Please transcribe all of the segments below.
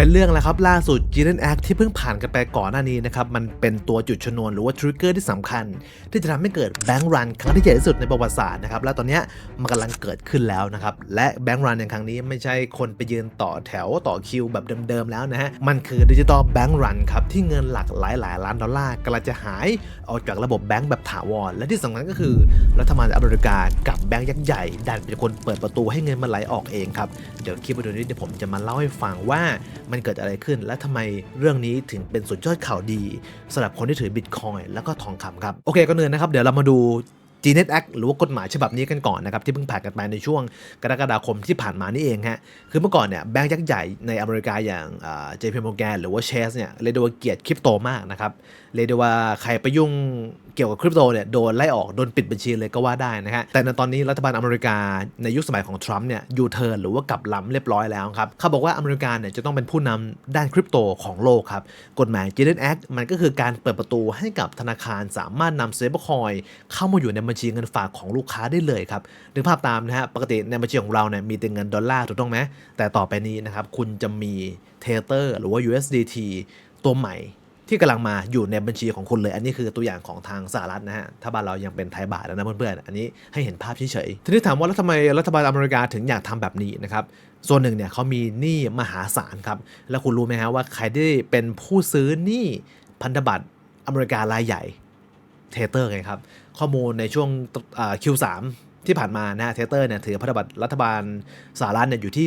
เป็นเรื่องแล้วครับล่าสุด g e n Act ที่เพิ่งผ่านกันไปก่อนหน้านี้นะครับ มันเป็นตัวจุดชนวนหรือว่าทริกเกอร์ที่สำคัญ ที่จะทำให้เกิดแบงก์รันครั้งที่ใหญ่ที่สุดในประวัติศาสตร์นะครับ และตอนนี้มันกำลังเกิดขึ้นแล้วนะครับ และแบงก์รันในครั้งนี้ไม่ใช่คนไปยืนต่อแถวต่อคิวแบบเดิมๆแล้วนะฮะ มันคือดิจิตอลแบงก์รันครับ ที่เงินหลักหลายหลายๆล้านดอลลาร์กำลังจะหายออกจากระบบแบงก์แบบถาวร และที่สำคัญก็คือรัฐบาลอเมริกากับแบงก์ยักษ์ใหญ่ดันเป็นคนเปิดประตูให้เงินมันไหลออกเองครับเดี๋ยวคลิปวิดีโอนี้เดี๋ยวผมจะมาเล่าให้ฟังว่ามันเกิดอะไรขึ้น และทำไมเรื่องนี้ถึงเป็นสุดยอดข่าวดีสำหรับคนที่ถือบิตคอยแล้วก็ทองคำครับ โอเคก็เนินนะครับ เดี๋ยวเรามาดู Gnet Act หรือว่ากฎหมายฉบับนี้กันก่อนนะครับ ที่เพิ่งผ่านกันไปในช่วงกรกฎาคมที่ผ่านมานี่เองฮะคือเมื่อก่อนเนี่ยแบงก์ยักษ์ใหญ่ในอเมริกาอย่างเจพีมอร์แกนหรือว่าเชสเนี่ยเรียกได้ว่าเกลียดคริปโตมากนะครับเรียกได้ว่าใครไปยุ่ง เกี่ยวกับคริปโตเนี่ยโดนไล่ออกโดนปิดบัญชีเลยก็ว่าได้นะฮะแต่ในตอนนี้รัฐบาลอเมริกาในยุคสมัยของทรัมป์เนี่ยยูเทิร์นหรือว่ากลับลำเรียบร้อยแล้วครับเขาบอกว่าอเมริกาเนี่ยจะต้องเป็นผู้นำด้านคริปโตของโลกครับกฎหมาย g e n Act มันก็คือการเปิดประตูให้กับธนาคารสามารถนำเซฟคอยเข้ามาอยู่ในบัญชีเงินฝากของลูกค้าได้เลยครับนึกภาพตามนะฮะปกติในบัญชีของเราเนี่ยมีแต่เงินดอลลาร์ถูกต้องไหมแต่ต่อไปนี้นะครับคุณจะมีเทเตอร์หรือว่า USDT ตัวใหม่ ที่กำลังมาอยู่ในบัญชีของคุณเลย อันนี้คือตัวอย่างของทางสหรัฐนะฮะ ถ้าบ้านเรายังเป็นไทยบาทแล้วนะเพื่อนๆ อันนี้ให้เห็นภาพเฉยๆ ทีนี้ถามว่าแล้วทำไมรัฐบาลอเมริกาถึงอยากทำแบบนี้นะครับ ส่วนหนึ่งเนี่ยเขามีหนี้มหาศาลครับ แล้วคุณรู้ไหมฮะว่าใครได้เป็นผู้ซื้อหนี้พันธบัตรอเมริการายใหญ่เทเตอร์ไงครับ ข้อมูลในช่วงอ่า Q3 ที่ผ่านมานะฮะเทเตอร์เนี่ยถือพันธบัตรรัฐบาลสหรัฐเนี่ยอยู่ที่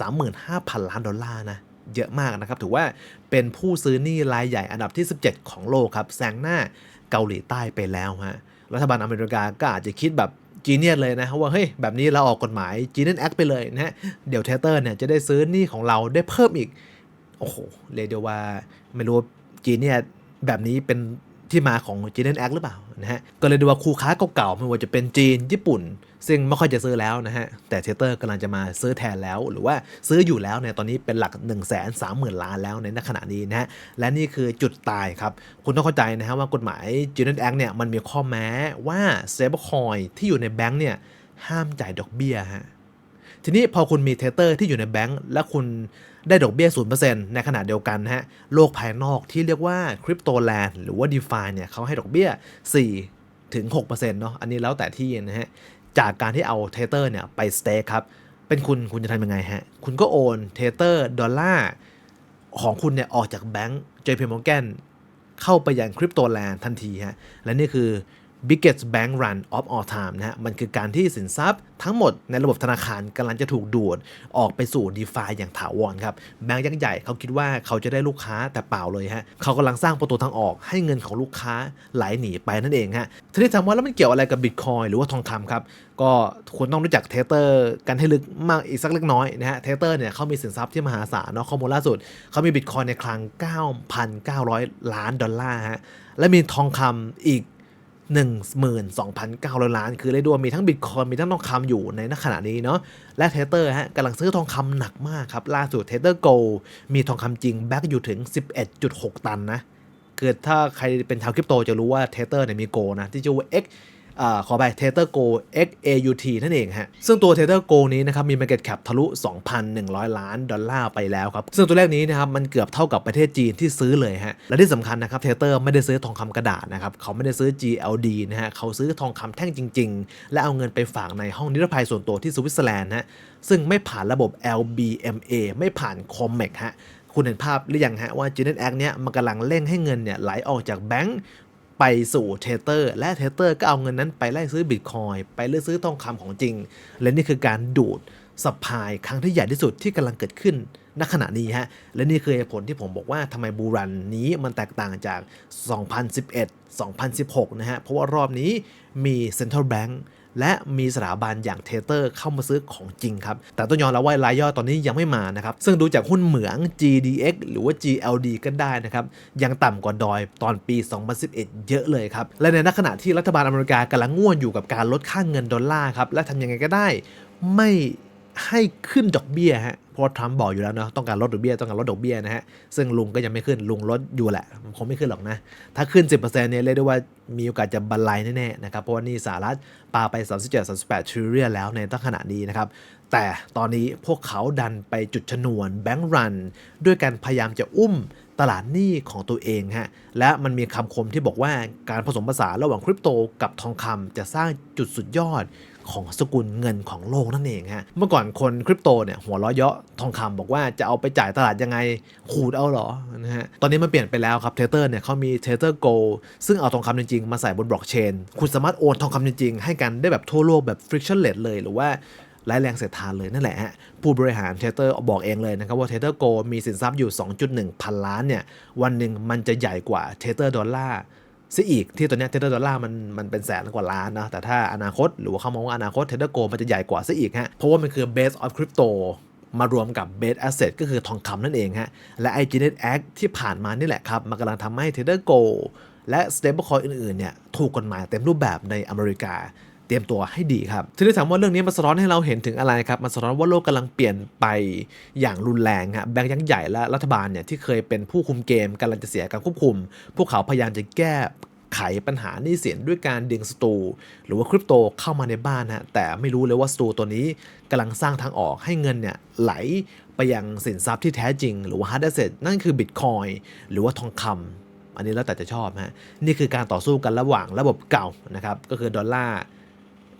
135,000 ล้านดอลลาร์นะ เยอะมากนะครับ ถือว่าเป็นผู้ซื้อหนี้รายใหญ่อันดับที่ 17 ของโลกครับแซงหน้าเกาหลีใต้ไปแล้วฮะรัฐบาลอเมริกาก็อาจจะคิดแบบจีเนียสเลยนะว่าเฮ้ยแบบนี้เราออกกฎหมายจีเนียนแอคไปเลยนะฮะเดี๋ยวเทเตอร์เนี่ยจะได้ซื้อหนี้ของเราได้เพิ่มอีก โอ้โหเลยเดียว่าไม่รู้จีเนี่ยแบบนี้เป็น ที่มาของ g e n Act หรือเปล่านะฮะก็เลยดูว่าคู่ค้าเก่าๆไม่ว่าจะเป็นจีนญี่ปุ่น ซึ่งไม่ค่อยจะซื้อแล้วนะฮะแต่เทเตอร์กำลังจะมาซื้อแทนแล้ว หรือว่าซื้ออยู่แล้วเนี่ยตอนนี้เป็นหลัก 1 3 0 0 0 0 ล้านแล้วในขณะนี้นะฮะและนี่คือจุดตายครับคุณต้องเข้าใจนะฮะว่ากฎหมาย g e n Act เนี่ยมันมีข้อแม้ว่า stablecoin ที่อยู่ในแบงก์เนี่ยห้ามจ่ายดอกเบี้ยฮะทีนี้พอคุณมีเทเตอร์ที่อยู่ในแบงก์และคุณ ได้ดอกเบี้ย 0%ในขณะเดียวกันฮะ โลกภายนอกที่เรียกว่าคริปโตแลนด์หรือว่า d e f i เนี่ยเขาให้ดอกเบี้ย 4 ถึง 6%เนาะ อันนี้แล้วแต่ที่นะฮะ จากการที่เอาเทเตอร์เนี่ยไปสเต็กครับ เป็นคุณคุณจะทำยังไงฮะ คุณก็โอนเทเตอร์ดอลลาร์ของคุณเนี่ยออกจากแบงก์ JP Morgan เข้าไปยังคริปโตแลนด์ทันทีฮะ และนี่คือ biggest bank run of all time นะฮะ มันคือการที่สินทรัพย์ทั้งหมดในระบบธนาคารกำลังจะถูกดูด ออกไปสู่ d e f i อย่างถาวรครับ แบงก์ยักษ์ใหญ่เขาคิดว่าเขาจะได้ลูกค้าแต่เปล่าเลยฮะเขากำลังสร้างประตูทางออกให้เงินของลูกค้าไหลหนีไปนั่นเองฮะทีนี้ถามว่าแล้วมันเกี่ยวอะไรกับบิตคอยหรือว่าทองคำครับ ก็คุณต้องรู้จักเทเตอร์กันให้ลึกมากอีกสักเล็กน้อยนะฮะเทเตอร์เนี่ยเขามีสินทรัพย์ที่มหาศาลเนาะข้อมูลล่าสุดเขามีบิตคอยในคลัง 9,900 ล้านดอลลาร์ฮะและมีทองคำอีก 12,900 ล้าน คือเรียกได้ว่ามีทั้งบิตคอยมีทั้งทองคำอยู่ในขณะนี้เนาะและเทเตอร์ฮะกำลังซื้อทองคำหนักมากครับ ล่าสุดเทเตอร์โกมีทองคำจริงแบ็กอยู่ถึง 11.6 ตันนะคือถ้าใครเป็นชาวคริปโตจะรู้ว่าเทเตอร์เนี่ยมีโกนะที่ชื่อว่า X อขอไปเทเตอร์โก XAUT นั่นเองฮะ ซึ่งตัวเทเตอร์โกนี้นะครับ มี Market Cap ทะลุ 2,100 ล้านดอลลาร์ไปแล้วครับ ซึ่งตัวเลขนี้นะครับ มันเกือบเท่ากับประเทศจีนที่ซื้อเลยฮะ และที่สำคัญนะครับเทเตอร์ไม่ได้ซื้อทองคำกระดาษนะครับ เขาไม่ได้ซื้อ GLD นะฮะ เขาซื้อทองคำแท่งจริง ๆ และเอาเงินไปฝากในห้องนิรภัยส่วนตัวที่สวิตเซอร์แลนด์ฮะ ซึ่งไม่ผ่านระบบ LBMA ไม่ผ่าน COMEX ฮะคุณเห็นภาพหรือยังฮะว่า g e n e t Act เนี่ยมันกำลังเร่งให้เงินเนี่ยไหลออกจากแบงก์ ไปสู่เทเตอร์ และเทเตอร์ก็เอาเงินนั้นไปไล่ซื้อบิตคอยไปเลือกซื้อทองคำของจริง และนี่คือการดูดสปายครั้งที่ใหญ่ที่สุดที่กำลังเกิดขึ้นณขณะนี้ฮะ และนี่คือเหตุผลที่ผมบอกว่าทำไมบูรันนี้มันแตกต่างจาก 2011 2016 นะฮะ เพราะว่ารอบนี้มีเซ็นทรัลแบงก์ และมีสถาบันอย่างเทเตอร์เข้ามาซื้อของจริงครับ แต่ต้องยอมรับว่ารายย่อยตอนนี้ยังไม่มานะครับ ซึ่งดูจากหุ้นเหมือง GDX หรือว่า GLD ก็ได้นะครับ ยังต่ำกว่าดอยตอนปี 2011 เยอะเลยครับ และในขณะที่รัฐบาลอเมริกากำลังง่วนอยู่กับการลดค่าเงินดอลลาร์ครับ และทำยังไงก็ได้ไม่ ให้ขึ้นดอกเบี้ยฮะเพราะว่าทรัมป์บอกอยู่แล้วเนาะต้องการลดดอกเบี้ยต้องการลดดอกเบี้ยนะฮะซึ่งลุงก็ยังไม่ขึ้นลุงลดอยู่แหละคงไม่ขึ้นหรอกนะ ถ้าขึ้น 10%เนี่ยเรียกได้ว่ามีโอกาสจะบรรลัยแน่ๆนะครับเพราะว่านี่สหรัฐปาไป 37-38 ทริลเลียนแล้วในตั้งขณะนี้นะครับแต่ตอนนี้พวกเขาดันไปจุดชนวนแบงก์รัน ด้วยการพยายามจะอุ้มตลาดหนี้ของตัวเองฮะและมันมีคำคมที่บอกว่าการผสมผสานระหว่างคริปโตกับทองคำจะสร้างจุดสุดยอด ของสกุลเงินของโลกนั่นเองฮะเมื่อก่อนคนคริปโตเนี่ยหัวล้อเยาะทองคำบอกว่าจะเอาไปจ่ายตลาดยังไงขูดเอาหรอนะฮะตอนนี้มันเปลี่ยนไปแล้วครับเทเตอร์เนี่ยเขามีเทเตอร์โกซึ่งเอาทองคำจริงๆ มาใส่บนบล็อกเชนคุณสามารถโอนทองคำจริงๆ ให้กันได้แบบทั่วโลกแบบ frictionless เลยหรือว่าไร้แรงเสียดทานเลยนั่นแหละฮะผู้บริหารเทเตอร์บอกเองเลยนะครับว่าเทเตอร์โกมีสินทรัพย์อยู่ 2.1 พันล้านเนี่ยวันหนึ่งมันจะใหญ่กว่าเทเตอร์ดอลลาร์ ซะอีกที่ตัวเนี้ยเทเดอร์ดอลลาร์มันมันเป็นแสนกว่าล้านนะแต่ถ้าอนาคตหรือว่าเขามองว่าอนาคตเทเดอร์โกมันจะใหญ่กว่าซะอีกฮะเพราะว่ามันคือ base of crypto มารวมกับ base asset ก็คือทองคำนั่นเองฮะและ i g n e t Act ที่ผ่านมานี่แหละครับ มันกำลังทำให้ Tether Go และ stablecoin อื่นๆเนี่ยถูกกฎหมายเต็มรูปแบบในอเมริกา รียมตัวให้ดีครับทีนี้ถามว่าเรื่องนี้มันสะท้อนให้เราเห็นถึงอะไรครับมันสะท้อนว่าโลกกำลังเปลี่ยนไปอย่างรุนแรงฮะแบงก์ยักษ์ใหญ่และรัฐบาลเนี่ยที่เคยเป็นผู้คุมเกมกำลังจะเสียการควบคุม พวกเขาพยายามจะแก้ไขปัญหาหนี้สินด้วยการดึงสตู หรือว่าคริปโตเข้ามาในบ้านฮะแต่ไม่รู้เลยว่าสตูตัวนี้กำลังสร้างทางออกให้เงินเนี่ยไหลไปยังสินทรัพย์ที่แท้จริง หรือว่า hard asset นั่นคือบิตคอยหรือว่าทองคำอันนี้แล้วแต่จะชอบฮะนี่คือการต่อสู้กันระหว่างระบบเก่านะครับก็คือดอลลาร์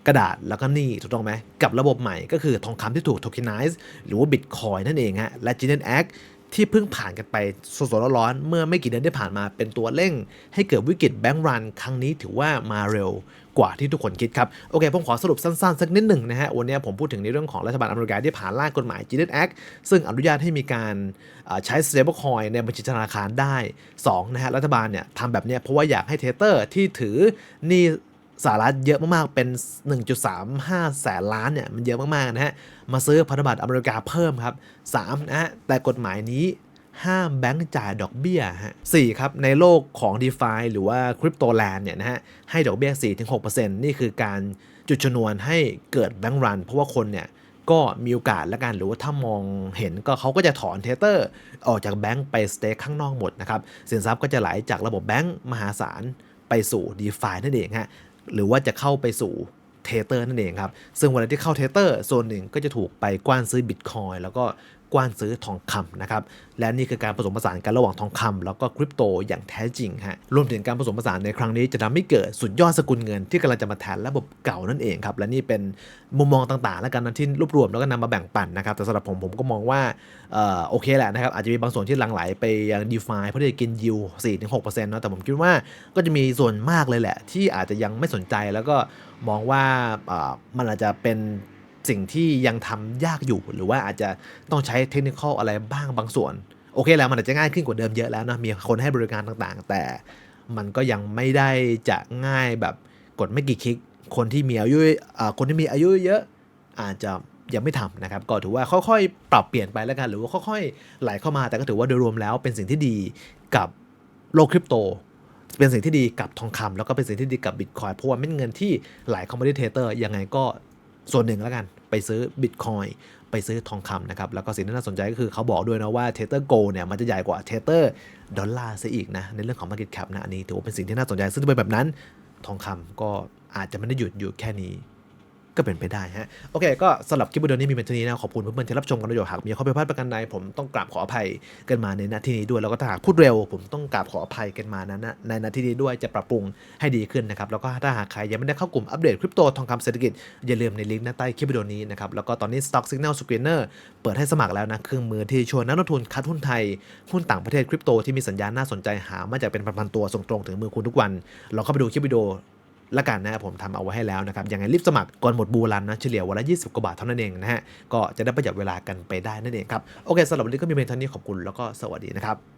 กระดาษแล้วก็นี่ถูกต้องไหมกับระบบใหม่ก็คือทองคำที่ถูก tokenize หรือว่า Bitcoin นั่นเองฮะและ g e n e Act ที่เพิ่งผ่านกันไปสดๆร้อนๆเมื่อไม่กี่เดือนที่ผ่านมาเป็นตัวเร่ง ให้เกิดวิกฤตแบงก์รัน ครั้งนี้ถือว่ามาเร็วกว่าที่ทุกคนคิดครับ โอเค ผมขอสรุปสั้นๆ สักนิดหนึ่งนะฮะ วันนี้ผมพูดถึงในเรื่องของรัฐบาลอเมริกาที่ผ่านร่างกฎหมาย g e n e Act ซึ่งอนุญาตให้มีการใช้ stablecoin ในบัญชีธนาคารได้ 2 นะฮะ รัฐบาลเนี่ยทำแบบเนี้ยเพราะว่าอยากให้เทเตอร์ที่ถือหนี่ สหรัฐเยอะมากๆ เป็น 1.35 แสนล้านเนี่ย มันเยอะมากๆนะฮะ มาซื้อพันธบัตรอเมริกาเพิ่มครับ 3 นะฮะ แต่กฎหมายนี้ห้ามแบงก์จ่ายดอกเบี้ยฮะ4ครับ ในโลกของ d e f าหรือว่าคริปโตแลนด์เนี่ยนะฮะ ให้ดอกเบี้ย 4-6%นี่คือการจุดชนวนให้เกิดแบงก์รัน เพราะว่าคนเนี่ยก็มีโอกาสและกันหรือว่าถ้ามองเห็นก็เขาก็จะถอนเทเตอร์ ออกจากแบงก์ไปสเต็กข้างนอกหมดนะครับ สินทรัพย์ก็จะไหลจากระบบแบงก์มหาศาลไปสู่ d e f านั่นเองฮะ หรือว่าจะเข้าไปสู่เทเตอร์นั่นเองครับ ซึ่งเวลาที่เข้าเทเตอร์โซนหนึ่งก็จะถูกไปกว้านซื้อบิตคอยแล้วก็ กว้านซื้อทองคำนะครับ และนี่คือการผสมผสานกันระหว่างทองคำแล้วก็คริปโตอย่างแท้จริงฮะ รวมถึงการผสมผสานในครั้งนี้จะทำให้เกิดสุดยอดสกุลเงินที่กำลังจะมาแทนระบบเก่านั่นเองครับ และนี่เป็นมุมมองต่างๆ และกันนะที่รวบรวมแล้วก็นำมาแบ่งปันนะครับ แต่สำหรับผมผมก็มองว่าออโอเคแหละนะครับ อาจจะมีบางส่วนที่หลังไหลไปยัง d e f าเพื่อที่จะกินยิว4-6%เนาะ แต่ผมคิดว่าก็จะมีส่วนมากเลยแหละ ที่อาจจะยังไม่สนใจแล้วก็มองว่ามันอาจจะเป็น สิ่งที่ยังทำยากอยู่ หรือว่าอาจจะต้องใช้เทคนิคอะไรบ้างบางส่วน โอเคแล้วมันอาจจะง่ายขึ้นกว่าเดิมเยอะแล้วนะมีคนให้บริการต่างๆ แต่มันก็ยังไม่ได้จะง่ายแบบกดไม่กี่คลิก คนที่มีอายุอ่าคนที่มีอายุเยอะอาจจะยังไม่ทำนะครับ ก็ถือว่าค่อยๆ ปรับเปลี่ยนไปแล้วกัน หรือว่าค่อยๆ ไหลเข้ามา แต่ก็ถือว่าโดยรวมแล้วเป็นสิ่งที่ดีกับโลกคริปโต เป็นสิ่งที่ดีกับทองคำแล้วก็เป็นสิ่งที่ดีกับบิตคอยเพราะว่าเม็ดเงินที่ไหลเข้ามาที่เทเตอร์ยังไงก็ ส่วนหนึ่งแล้วกันไปซื้อบิตคอยไปซื้อทองคำนะครับ แล้วก็สิ่งที่น่าสนใจก็คือเขาบอกด้วยนะว่าเทเตอร์โกเนี่ยมันจะใหญ่กว่าเทเตอร์ดอลลาร์ซะอีกนะ ในเรื่องของ Market Cap นะ อันนี้ถือว่าเป็นสิ่งที่น่าสนใจ ซึ่งเป็นแบบนั้นทองคำก็อาจจะไม่ได้หยุดอยู่แค่นี้ ก็เป็นไปได้ฮะ โอเค ก็สำหรับคลิปวิดีโอนี้มีเป็นเท่านี้นะ ขอบคุณเพื่อนๆที่รับชมกันโดยหากมีข้อผิดพลาดประการใดผมต้องกราบขออภัยกันมาในนาทีนี้ด้วย แล้วก็ถ้าหากพูดเร็ว ผมต้องกราบขออภัยกันมานะนะ ในนาทีนี้ด้วยจะปรับปรุงให้ดีขึ้นนะครับ แล้วก็ถ้าหากใครยังไม่ได้เข้ากลุ่มอัปเดตคริปโตทองคำเศรษฐกิจอย่าลืมในลิงก์หน้าใต้คลิปวิดีโอนี้นะครับ แล้วก็ตอนนี้ Stock Signal Screener เปิดให้สมัครแล้วนะ เครื่องมือที่ชวนนักลงทุนคัดหุ้นไทย หุ้นต่างประเทศคริปโตที่มีสัญญาณน่าสนใจหามาจากเป็นพันๆตัวส่งตรงถึงมือคุณทุกวันลองเข้าไปดูคลิปวิดีโอ ละกันนะครับผมทำเอาไว้ให้แล้วนะครับยังไงรีบสมัครก่อนหมดบูรันนะเฉลี่ยวันละ 20 กว่าบาทเท่านั้นเองนะฮะก็จะได้ประหยัดเวลากันไปได้นั่นเองครับโอเคสำหรับวันนี้ก็มีเพียงเท่านี้ขอบคุณแล้วก็สวัสดีนะครับ